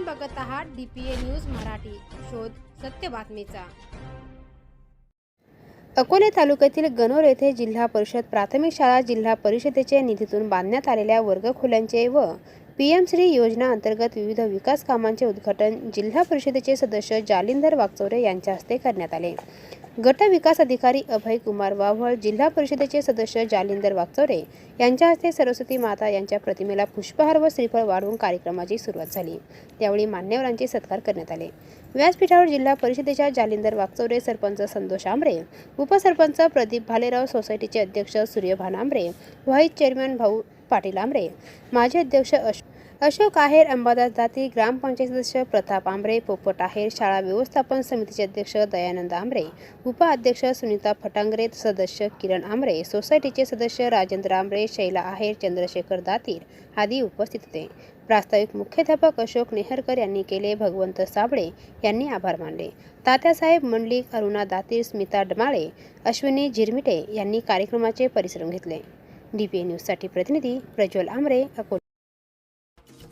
आपण बघत आहात डीपीए न्यूज मराठी. शोध सत्य बातमीचा. अकोले तालुक्यातील गणोर येथे जिल्हा परिषद प्राथमिक शाळा जिल्हा परिषदेच्या निधीतून बांधण्यात आलेल्या वर्गखोल्यांचे व पी एम श्री योजना अंतर्गत विविध विकास कामांचे उद्घाटन जिल्हा परिषदेचे सदस्य जालिंदर वागचौरे यांच्या हस्ते करण्यात आले. गट विकास अधिकारी अभय कुमार वाव्हळ जिल्हा परिषदेचे सदस्य जालिंदर वागचोरे यांच्या हस्ते सरस्वती माता यांच्या प्रतिमेला पुष्पहार व श्रीफळ वाढवून कार्यक्रमाची सुरुवात झाली. त्यावेळी मान्यवरांचे सत्कार करण्यात आले. व्यासपीठावर जिल्हा परिषदेच्या जालिंदर वागचोरे सरपंच संतोष आंबरे उपसरपंच प्रदीप भालेराव सोसायटीचे अध्यक्ष सूर्यभान आंबरे व्हाईस चेअरमॅन भाऊ पाटील आंबरे माजी अध्यक्ष अश अशोक आहेर अंबादास दाती ग्रामपंचायत सदस्य प्रताप आंबरे पोपट आहेर शाळा व्यवस्थापन समितीचे अध्यक्ष दयानंद आंबरे उपाध्यक्ष सुनीता फटांगरे सदस्य किरण आंबरे सोसायटीचे सदस्य राजेंद्र आंबरे शैला आहेर चंद्रशेखर दातीर आदी उपस्थित होते. प्रास्ताविक मुख्याध्यापक अशोक नेहरकर यांनी केले भगवंत साबळे यांनी आभार मानले. तात्यासाहेब मंडलिक अरुणा दातीर स्मिता डमाळे अश्विनी झिरमिटे यांनी कार्यक्रमाचे परिश्रम घेतले. डी पी न्यूजसाठी प्रतिनिधी प्रज्वल आमरे अकोला.